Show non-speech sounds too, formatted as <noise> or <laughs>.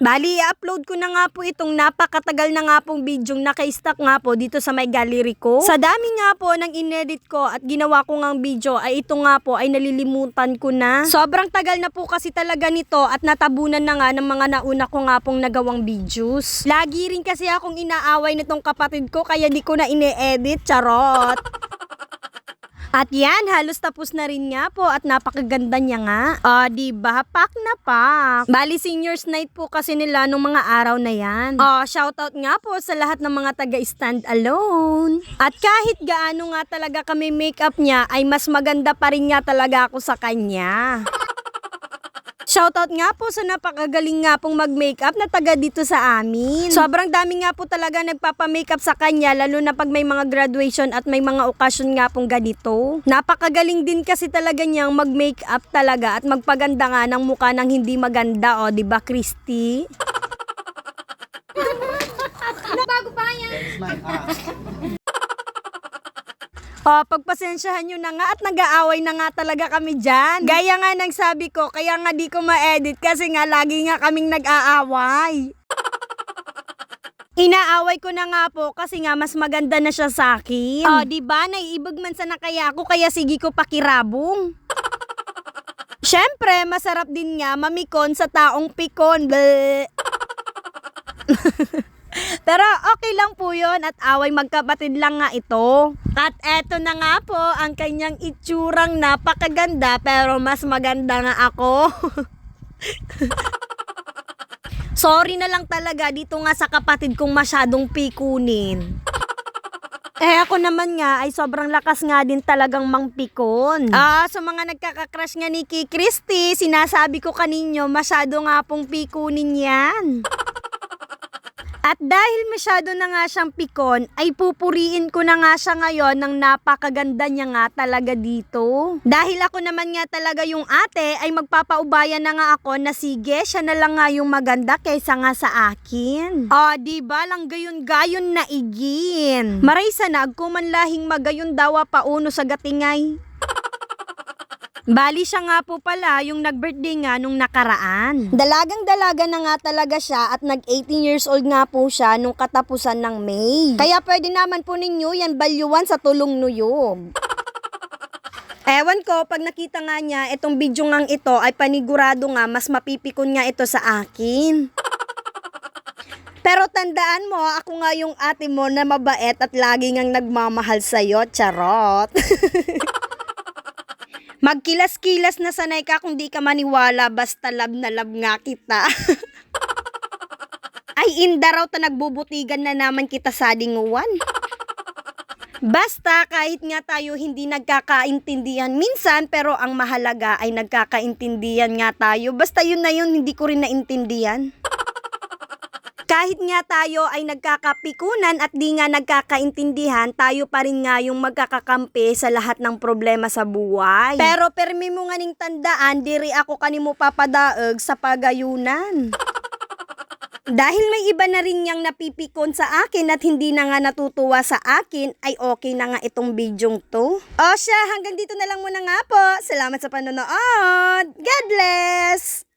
Bali, i-upload ko na nga po itong napakatagal na nga pong video naka-stack nga po dito sa may gallery ko. Sa dami nga po ng inedit ko at ginawa ko ngang video ay ito nga po ay nalilimutan ko na. Sobrang tagal na po kasi talaga nito at natabunan na nga ng mga nauna ko nga pong nagawang videos. Lagi rin kasi akong inaaway nitong kapatid ko kaya di ko na ine-edit. Charot! <laughs> At yan, halos tapos na rin nga po at napakaganda niya nga. Ah, di ba? Pak na pak. Bali seniors night po kasi nila nung mga araw na yan. Ah, shoutout nga po sa lahat ng mga taga stand alone. At kahit gaano nga talaga kami makeup niya ay mas maganda pa rin nga talaga ako sa kanya. Shoutout nga po sa napakagaling nga pong mag-makeup na taga dito sa amin. Sobrang dami nga po talaga nagpapa-makeup sa kanya lalo na pag may mga graduation at may mga okasyon nga pong ganito. Napakagaling din kasi talaga niyang mag-makeup talaga at magpaganda nga ng mukha ng hindi maganda o, di ba Christy? <laughs> Bago pa yan. O, pagpasensyahan nyo na nga at nag-aaway na nga talaga kami dyan. Gaya nga ng sabi ko, kaya nga di ko ma-edit kasi nga lagi nga kaming nag-aaway. <laughs> Inaaway ko na nga po kasi nga mas maganda na siya sa akin. O, di ba? Naiibag man sa nakaya ako kaya sige ko pakirabong. <laughs> Siyempre, masarap din nga mamikon sa taong pikon. Bleh. <laughs> Pero okay lang po yon at away magkapatid lang nga ito. At eto na nga po ang kanyang itsurang napakaganda pero mas maganda nga ako. <laughs> Sorry na lang talaga dito nga sa kapatid kong masyadong pikunin. Eh ako naman nga ay sobrang lakas nga din talagang mangpikon. Ah, sa mga nagkakakrush nga ni Kay Christy, sinasabi ko kaninyo masyado nga pong pikunin yan. At dahil masyado na nga siyang pikon, ay pupuriin ko na nga siya ngayon ng napakaganda niya nga talaga dito. Dahil ako naman nga talaga yung ate, ay magpapaubayan na nga ako na sige, siya na lang nga yung maganda kaysa nga sa akin. Ah, di ba lang gayon gayon na igin. Maray sa nagkumanlahing magayon dawa pa uno sa gatingay. Bali siya nga po pala yung nag-birthday nga nung nakaraan. Dalagang dalaga na nga talaga siya at nag-18 years old nga po siya nung katapusan ng May. Kaya pwede naman po ninyo yan balyuan sa tulong nuyog. Ewan ko, pag nakita nga niya itong video ngang ito ay panigurado nga mas mapipikon nga ito sa akin. Pero tandaan mo, ako nga yung ate mo na mabait at lagi ngang nagmamahal sa'yo, charot. <laughs> Magkilas-kilas na sanay ka kung di ka maniwala basta lab na lab nga kita. <laughs> Ay inda raw ta nagbubutigan na naman kita sa dinguwan. Basta kahit nga tayo hindi nagkakaintindihan minsan pero ang mahalaga ay nagkakaintindihan nga tayo. Basta yun na yun hindi ko rin naintindihan. Kahit nga tayo ay nagkakapikunan at di nga nagkakaintindihan, tayo pa rin nga yung magkakakampi sa lahat ng problema sa buhay. Pero permi mo nga ning tandaan, diri ako kanimo papadaog sa pagayunan. <laughs> Dahil may iba na rin niyang napipikon sa akin at hindi na nga natutuwa sa akin, ay okay na nga itong bidyong to. O siya, hanggang dito na lang muna nga po. Salamat sa panonood. God bless!